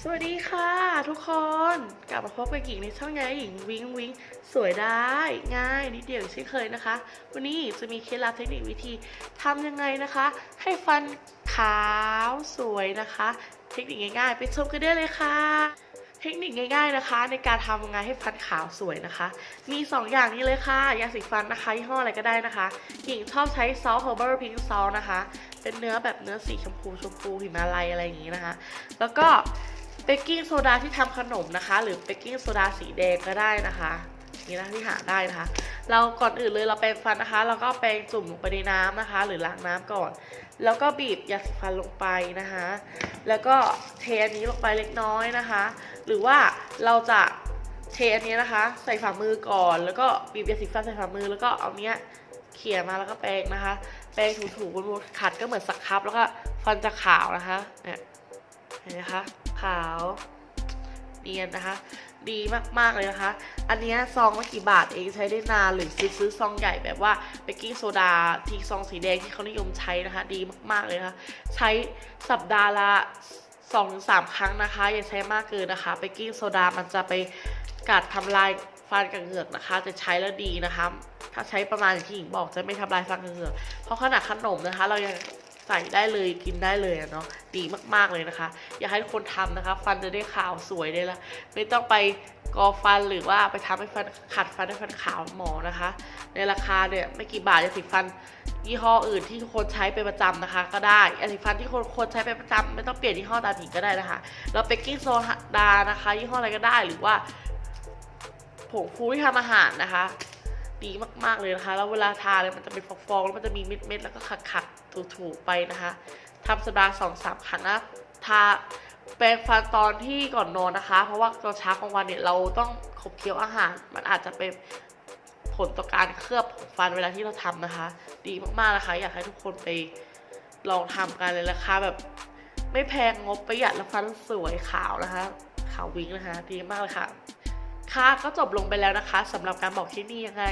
สวัสดีค่ะทุกคนกลับมาพบกับหญิงในช่องยายหญิงวิงวิงสวยได้ง่ายนิดเดียวอย่เช่นเคยนะคะ วันนี้จะมีเคล็ดลับเทคนิควิธีทำยังไงนะคะ ให้ฟันขาวสวยนะคะ เทคนิคง่ายๆ ไปชมกันได้เลยค่ะ เทคนิคง่ายๆนะคะ ในการทำยังไงให้ฟันขาวสวยนะคะ มี 2 อย่างนี้เลยค่ะยาสีฟันนะคะยี่ห้ออะไรก็ได้นะคะหญิงชอบใช้ซอสเฮอร์เบอร์พิงซอสนะคะ เป็นเนื้อแบบเนื้อสีชมพูชมพูหิมาลัยอะไรอย่างนี้นะคะ แล้วก็ เบกกิ้งโซดาที่ทำขนมนะคะ หรือเบกกิ้งโซดาสีแดงก็ได้นะคะนี่นะที่หาได้นะคะ เราก่อนอื่นเลยเราแปรงฟันนะคะ เราก็แปรงจุ่มลงไปในน้ำนะคะ หรือล้างน้ำก่อน แล้วก็บีบยาสีฟันลงไปนะคะ แล้วก็เทอันนี้ลงไปเล็กน้อยนะคะ หรือว่าเราจะเทอันนี้นะคะ ใส่ฝ่ามือก่อน แล้วก็บีบยาสีฟันใส่ฝ่ามือแล้วก็เอาเนี้ยเขี่ยมาแล้วก็แปรงนะคะ แปรงถูๆบนๆขัดก็เหมือนสักครับ แล้วก็ฟันจะขาวนะคะเนี่ยเห็นไหมคะ ขาวเนียนนะคะ ดีมากๆเลยนะคะ อันนี้ซองละกี่บาทเองใช้ได้นานหรือซื้อซื้อซองใหญ่แบบว่าเบกกิ้งโซดาที่ซองสีแดงที่เขานิยมใช้นะคะ ดีมากๆเลยนะคะ ใช้สัปดาห์ละ2อถึงสครั้งนะคะ อย่าใช้มากเกินนะคะเบกกิ้งโซดามันจะไปกัดทำลายฟันกับเหงือกนะคะ จะใช้แล้วดีนะคะ ถ้าใช้ประมาณที่หญิงบอกจะไม่ทำลายฟันกับเหงือกเพราะขนาดขนมนะคะ เรายัง ใส่ได้เลยกินได้เลยเนาะดีมากๆเลยนะคะ อยากให้ทุกคนทำนะคะ ฟันจะได้ขาวสวยได้ละไม่ต้องไปกอฟันหรือว่าไปทำให้ฟันขัดฟันให้ฟันขาวหมอนะคะ ในราคาเนี่ยไม่กี่บาทจะสีฟันยี่ห้ออื่นที่ทุกคนใช้เป็นประจำนะคะ ก็ได้ยาสีฟันที่คนคนใช้เป็นประจำไม่ต้องเปลี่ยนยี่ห้อตามหญิงก็ได้นะคะแล้วเบกกิ้งโซดานะคะยี่ห้ออะไรก็ได้หรือว่าผงฟูที่ทำอาหารนะคะ ดีมากๆเลยนะคะ แล้วเวลาทาเลยมันจะเป็นฟองๆ แล้วมันจะมีเม็ดๆ แล้วก็ขัดๆ ถูๆ ไปนะคะทำสัปดาห์สองสามครั้งนะทาแปรงฟันตอนที่ก่อนนอนนะคะ เพราะว่าตอนเช้ากลางวันเนี่ยเราต้องขบเคี้ยวอาหาร มันอาจจะเป็นผลต่อการเคลือบฟันเวลาที่เราทำนะคะ ดีมากๆนะคะ อยากให้ทุกคนไปลองทำกันเลยราคาแบบไม่แพงงบประหยัดและฟันสวยขาวนะคะ ขาววิ้งนะคะ ดีมากเลยค่ะ ค่ะก็จบลงไปแล้วนะคะสำหรับการบอกที่นี่ยังไง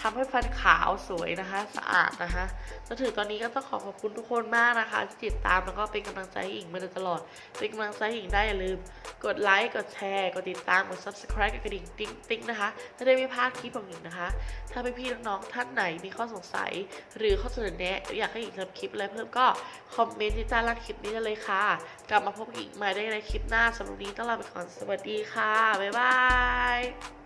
ทำให้ฟันขาวสวยนะคะ สะอาดนะคะจนถึงตอนนี้ก็ต้องขอขอบคุณทุกคนมากนะคะที่ติดตามแล้วก็เป็นกำลังใจให้หญิงมาโดยตลอด เป็นกำลังใจให้หญิงได้อย่าลืม กดไลค์กดแชร์กดติดตามกด subscribe กดกระดิ่งติ๊งติ๊งนะคะจะได้ไม่พลาดคลิปของหญิงนะคะ ถ้าพี่ๆน้องๆท่านไหนมีข้อสงสัย หรือข้อเสนอแนะอยากให้หญิงทำคลิปอะไรเพิ่มก็คอมเมนต์ที่ใต้ล่างคลิปนี้ได้เลยค่ะ กลับมาพบกับหญิงใหม่ได้ในคลิปหน้าสำหรับวันนี้ต้องลาไปก่อนสวัสดีค่ะบ๊ายบาย